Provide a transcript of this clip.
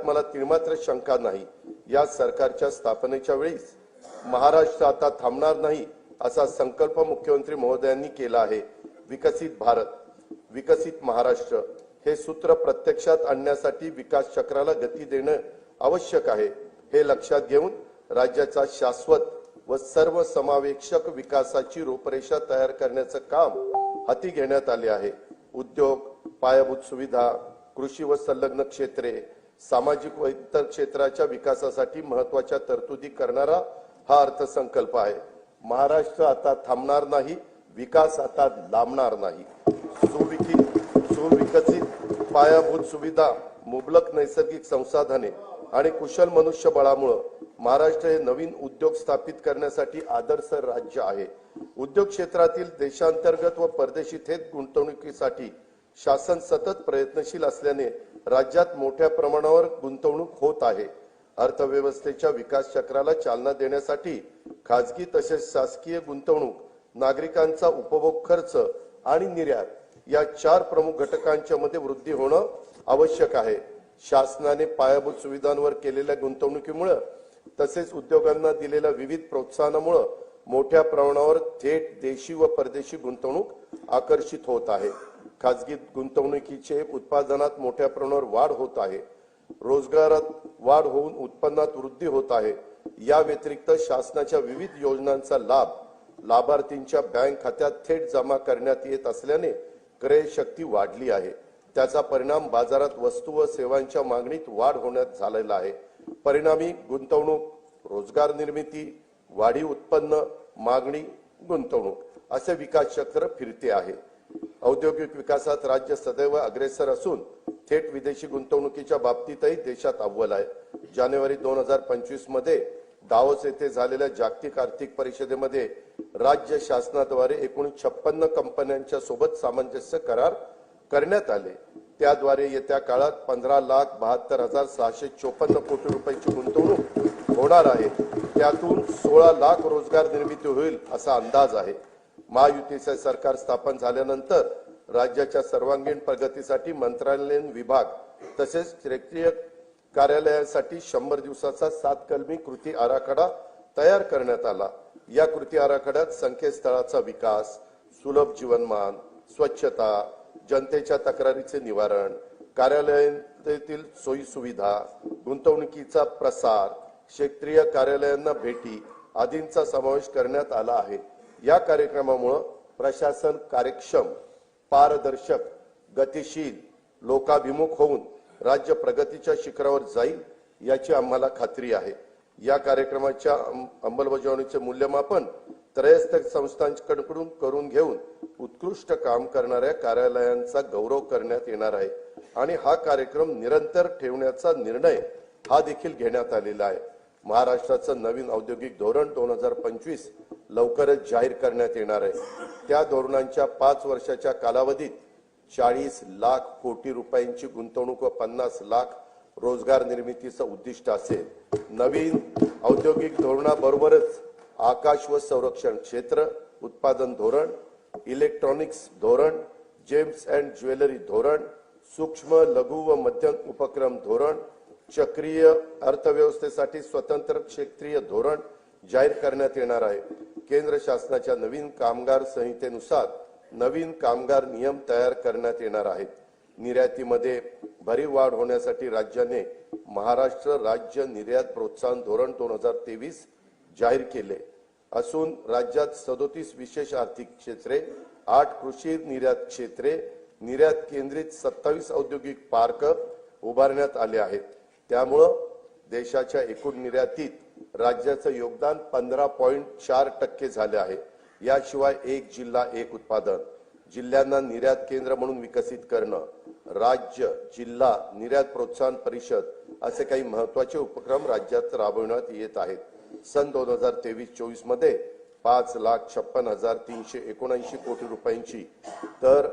यात मला तिळमात्र शंका नाही. या सरकारच्या स्थापनेच्या वेळीस महाराष्ट्र आता थांबणार नाही असा संकल्प मुख्यमंत्री महोदयांनी केला आहे. विकसित भारत विकसित महाराष्ट्र हे सूत्र प्रत्यक्षात आणण्यासाठी विकास चक्राला गती देणं आवश्यक आहे. हे लक्षात घेऊन राज्याचा शाश्वत व सर्व समावेशक विकासाची रूपरेषा तयार करण्याचं काम हाती घेण्यात आले आहे. उद्योग पायाभूत सुविधा कृषी व संलग्न क्षेत्रे सामाजिक व इतर क्षेत्राच्या विकासासाठी महत्त्वाच्या तरतुदी करणारा हा अर्थसंकल्प आहे. महाराष्ट्र आता थांबणार नाही विकास आता लांबणार नाही. सुविकित सुविकसित पायाभूत सुविधा मुबलक नैसर्गिक संसाधने आणि कुशल मनुष्यबळामुळं महाराष्ट्र हे नवीन उद्योग स्थापित करण्यासाठी आदर्श राज्य आहे. उद्योग क्षेत्रातील देशांतर्गत व परदेशी थेट गुंतवणुकीसाठी शासन सतत प्रयत्नशील असल्याने राज्यात मोठ्या प्रमाणावर गुंतवणूक होत आहे. अर्थव्यवस्थेच्या विकास चक्राला चालना देण्यासाठी खाजगी तसेच शासकीय गुंतवणूक नागरिकांचा उपभोग खर्च आणि निर्यात या चार प्रमुख घटकांच्या मध्ये वृद्धी होणं आवश्यक आहे. शासनाने पायाभूत सुविधांवर केलेल्या गुंतवणुकीमुळे तसेच उद्योगांना दिलेल्या विविध प्रोत्साहनामुळे मोठ्या प्रमाणावर थेट देशी व परदेशी गुंतवणूक आकर्षित होत आहे. खाजगी गुंतवणुकीचे उत्पादनात मोठ्या प्रमाणावर वाढ होत आहे. रोजगारात वाढ होऊन उत्पन्नात वृद्धी होत आहे. या व्यतिरिक्त शासनाच्या विविध योजनांचा लाभ लाभार्थींच्या बँक खात्यात थेट जमा करण्यात येत असल्याने क्रय शक्ती वाढली आहे. त्याचा परिणाम बाजारात वस्तू व सेवांच्या मागणीत वाढ होण्यात झालेला आहे. परिणामी गुंतवणूक रोजगार निर्मिती वाढी उत्पन्न मागणी गुंतवणूक असे विकास चक्र फिरते आहे. औद्योगिक विकासात राज्य सदैव अग्रेसर असून थेट विदेशी गुंतवणुकीच्या बाबतीतही देशात अव्वल आहे. जानेवारी दोन हजार पंचवीसमध्ये दावोस येथे झालेल्या जागतिक आर्थिक परिषदेमध्ये राज्य शासनाद्वारे एकूण छप्पन्न कंपन्यांच्या सोबत सामंजस्य करार करण्यात आले. त्याद्वारे येत्या काळात पंधरा लाख बहात्तर हजार सहाशे चोपन्न कोटी रुपयांची गुंतवणूक होणार आहे. त्यातून सोळा लाख रोजगार निर्मिती होईल असा अंदाज आहे. महायुतीचे सरकार स्थापन झाल्यानंतर राज्याच्या सर्वांगीण प्रगतीसाठी मंत्रालयीन विभाग तसेच क्षेत्रीय कार्यालयासाठी शंभर दिवसाचा सात कलमी कृती आराखडा तयार करण्यात आला. या कृती आराखड्यात संकेतस्थळाचा विकास सुलभ जीवनमान स्वच्छता जनतेच्या तक्रारीचे निवारण कार्यालयातील सोयी सुविधा गुंतवणुकीचा प्रसार क्षेत्रीय कार्यालयांना भेटी आदींचा समावेश करण्यात आला आहे. या कार्यक्रमामुळं प्रशासन कार्यक्षम पारदर्शक गतिशील लोकाभिमुख होऊन राज्य प्रगतीच्या शिखरावर जाईल याची आम्हाला खात्री आहे. या कार्यक्रमाच्या अंमलबजावणीचे मूल्यमापन त्रयस्थ संस्थांकडून करून घेऊन उत्कृष्ट काम करणाऱ्या कार्यालयांचा गौरव करण्यात येणार आहे आणि हा कार्यक्रम निरंतर ठेवण्याचा निर्णय हा देखील घेण्यात आलेला आहे. महाराष्ट्राचं नवीन औद्योगिक धोरण दोन हजार पंचवीस लवकरच जाहीर करण्यात येणार आहे. त्या धोरणांच्या पाच वर्षाच्या कालावधीत चाळीस लाख कोटी रुपयांची गुंतवणूक व पन्नास लाख रोजगार निर्मितीचं उद्दिष्ट असेल. नवीन औद्योगिक धोरणाबरोबरच आकाश व संरक्षण क्षेत्र उत्पादन धोरण इलेक्ट्रॉनिक्स धोरण जेम्स अँड ज्वेलरी धोरण सूक्ष्म लघु व मध्यम उपक्रम धोरण चक्रीय अर्थव्यवस्थेसाठी स्वतंत्र क्षेत्रीय धोरण जाहीर करण्यात येणार आहे. केंद्र शासनाच्या नवीन कामगार संहितेनुसार नवीन कामगार नियम तयार करण्यात येणार आहेत. निर्यातीमध्ये भरीव वाढ होण्यासाठी राज्याने महाराष्ट्र राज्य निर्यात प्रोत्साहन धोरण दोन हजार तेवीस जाहीर केले. असून राज्यात सदोतीस विशेष आर्थिक क्षेत्रे आठ कृषी निर्यात क्षेत्रे निर्यात केंद्रित सत्तावीस औद्योगिक पार्क उभारण्यात आले आहेत. त्यामुळं देशाच्या एकूण निर्यातीत राज्याचं योगदान पंधरा पॉईंट चार टक्के झाले आहे. याशिवाय एक जिल्हा एक उत्पादन. जिल्ह्यांना निर्यात केंद्र म्हणून विकसित करणं. राज्य जिल्हा निर्यात प्रोत्साहन परिषद असे काही महत्त्वाचे उपक्रम राज्यात राबवण्यात येत आहेत. सन दोन हजार तेवीस चोवीसमध्ये पाच लाख छप्पन हजार तीनशे एकोणऐंशी कोटी रुपयांची तर